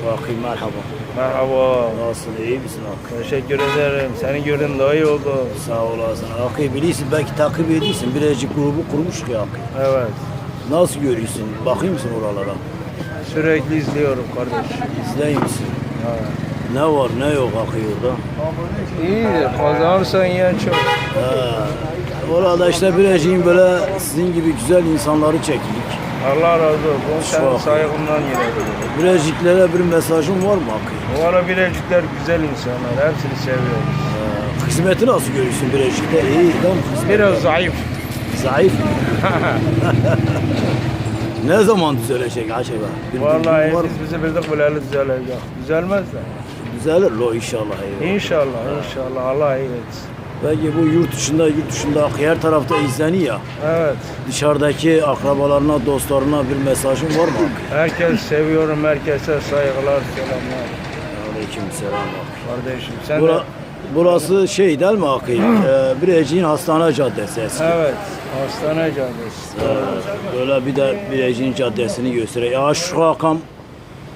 Şakir merhaba. Merhaba. Nasılsın iyi misin Akı? Teşekkür ederim. Seni gördüm daha iyi oldu. Sağ olasın. Akı biliyorsun belki takip ediyorsun. Birazcık grubu kurmuş ki Akı. Evet. Nasıl görüyorsun? Bakayım mısın oralara? Sürekli izliyorum kardeş. İzleyeyim misin? Evet. Ne var ne yok Akı orada? İyidir. Kazanırsan yiyen çok. Ha. Orada işte birazcık böyle sizin gibi güzel insanları çektik. Allah razı olsun. Senin saygından gelebilirim. Birazcıklere bir mesajın var mı? Bu ara Bilecikler güzel insanlar. Hepsini seviyorum. Ha. Kısmeti nasıl görüyorsun Birazcık'ta? İyi? Kısmet? Biraz zayıf. Zayıf mı? ne zaman düzelecek acaba? Bir Vallahi biz bizi bildik bileli düzelecek. Düzelmez de. Düzelir lo inşallah. eyvallah. İnşallah, inşallah. Allah iyi etsin. Belki bu yurt dışında, yurt dışında her tarafta izleniyor ya. Evet. Dışarıdaki akrabalarına, dostlarına bir mesajın var mı? Herkes seviyorum. Herkese saygılar, selamlar. Aleyküm selam. Kardeşim sen Bura, de... burası şey değil mi Akı? ee, Birecik'in Hastane Caddesi eski. Evet. Hastane Caddesi. Ee, böyle bir de Birecik'in caddesini gösteriyor. Ya şu Hakan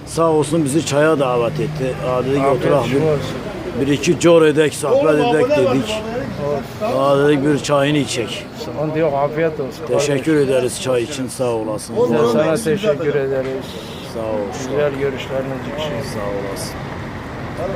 sağ olsun bizi çaya davet etti. Aa, dedik oturak bir, olsun. Bir iki cor edek, sohbet edek dedik. Aa, dedik bir çayını içecek. Sıkıntı yok. Afiyet olsun. Teşekkür ederiz çay için sağ olasın. Biz de sana teşekkür ederiz. Sağ ol. Güzel görüşleriniz için. Sağ olasın.